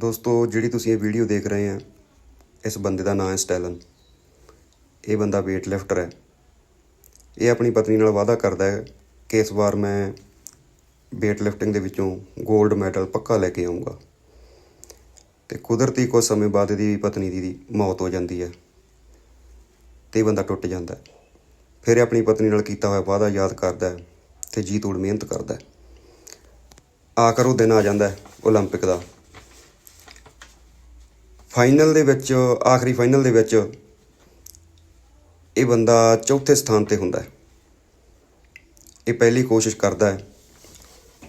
ਦੋਸਤੋ, ਜਿਹੜੀ ਤੁਸੀਂ ਇਹ ਵੀਡੀਓ ਦੇਖ ਰਹੇ ਆ, ਇਸ ਬੰਦੇ ਦਾ ਨਾਮ ਹੈ ਸਟੈਲਨ। ਇਹ ਬੰਦਾ weight ਲਿਫਟਰ ਹੈ। ਇਹ ਆਪਣੀ ਪਤਨੀ ਨਾਲ ਵਾਅਦਾ ਕਰਦਾ ਹੈ ਕਿ ਇਸ ਵਾਰ ਮੈਂ weight lifting ਦੇ ਵਿੱਚੋਂ 골ਡ ਮੈਡਲ ਪੱਕਾ ਲੈ ਕੇ ਆਉਂਗਾ ਤੇ ਕੁਦਰਤੀ ਕੁਝ ਸਮੇਂ ਬਾਅਦ ਇਹਦੀ ਪਤਨੀ ਦੀ ਮੌਤ ਹੋ ਜਾਂਦੀ ਹੈ ਤੇ ਬੰਦਾ ਟੁੱਟ ਜਾਂਦਾ ਹੈ। ਫਿਰ ਆਪਣੀ ਪਤਨੀ ਨਾਲ ਕੀਤਾ ਹੋਇਆ ਵਾਅਦਾ ਯਾਦ ਕਰਦਾ ਹੈ ਤੇ ਜੀ ਤੋੜ ਮਿਹਨਤ ਕਰਦਾ ਹੈ। ਆਖਰ ਉਹ ਦਿਨ ਆ ਜਾਂਦਾ ਹੈ 올림픽 ਦਾ। ਫਾਈਨਲ ਦੇ ਵਿੱਚ, ਆਖਰੀ ਫਾਈਨਲ ਦੇ ਵਿੱਚ ਇਹ ਬੰਦਾ ਚੌਥੇ ਸਥਾਨ ਤੇ ਹੁੰਦਾ ਹੈ। ਇਹ ਪਹਿਲੀ ਕੋਸ਼ਿਸ਼ ਕਰਦਾ ਹੈ,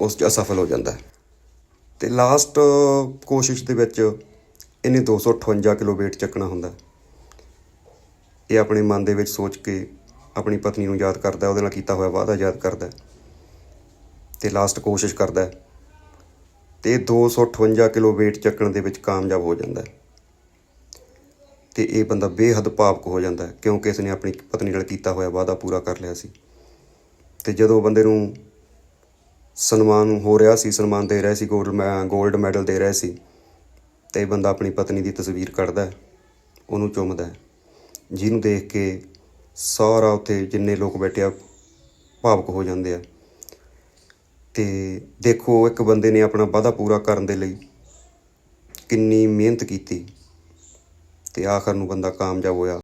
ਉਸ 'ਚ ਅਸਫਲ ਹੋ ਜਾਂਦਾ ਹੈ। ਤੇ ਲਾਸਟ ਕੋਸ਼ਿਸ਼ ਦੇ ਵਿੱਚ ਇਹਨੇ 258 ਕਿਲੋ weight ਚੱਕਣਾ ਹੁੰਦਾ ਇਹ ਆਪਣੇ ਮਨ ਦੇ ਵਿੱਚ ਸੋਚ ਕੇ ਆਪਣੀ ਪਤਨੀ ਨੂੰ ਯਾਦ ਕਰਦਾ ਉਹਦੇ ਨਾਲ ਕੀਤਾ ਹੋਇਆ ਵਾਅਦਾ ਯਾਦ ਕਰਦਾ ਹੈ। ਤੇ ਲਾਸਟ ਕੋਸ਼ਿਸ਼ ਕਰਦਾ ਹੈ। ਤੇ 258 ਕਿਲੋ weight ਚੱਕਣ ਦੇ ਵਿੱਚ ਕਾਮਯਾਬ ਹੋ ਜਾਂਦਾ ਹੈ। ਤੇ ਇਹ ਬੰਦਾ ਬੇਹੱਦ ਭਾਵੁਕ ਹੋ ਜਾਂਦਾ ਹੈ, ਕਿਉਂਕਿ ਇਸਨੇ ਆਪਣੀ ਪਤਨੀ ਨਾਲ ਕੀਤਾ ਹੋਇਆ ਵਾਅਦਾ ਪੂਰਾ ਕਰ ਲਿਆ ਸੀ। ਤੇ ਜਦੋਂ ਬੰਦੇ ਨੂੰ ਸਨਮਾਨ ਹੋ ਰਿਹਾ ਸੀ, ਸਨਮਾਨ ਦੇ ਰਿਹਾ ਸੀ, ਗੋਲਡ ਗੋਲਡ ਮੈਡਲ ਦੇ ਰਿਹਾ ਸੀ, ਤੇ ਇਹ ਬੰਦਾ ਆਪਣੀ ਪਤਨੀ ਦੀ ਤਸਵੀਰ ਕੱਢਦਾ ਹੈ, ਉਹਨੂੰ ਚੁੰਮਦਾ ਹੈ। ਜਿਹਨੂੰ ਦੇਖ ਕੇ ਸਾਰਾ ਉੱਥੇ ਜਿੰਨੇ ਲੋਕ ਬੈਠੇ ਆ, ਭਾਵੁਕ ਹੋ ਜਾਂਦੇ ਆ। ਤੇ ਦੇਖੋ, ਇੱਕ ਬੰਦੇ ਨੇ ਆਪਣਾ ਵਾਅਦਾ ਪੂਰਾ ਕਰਨ ਦੇ ਲਈ ਕਿੰਨੀ ਮਿਹਨਤ ਕੀਤੀ। ਅਤੇ ਆਖਰ ਨੂੰ ਬੰਦਾ ਕਾਮਯਾਬ ਹੋਇਆ।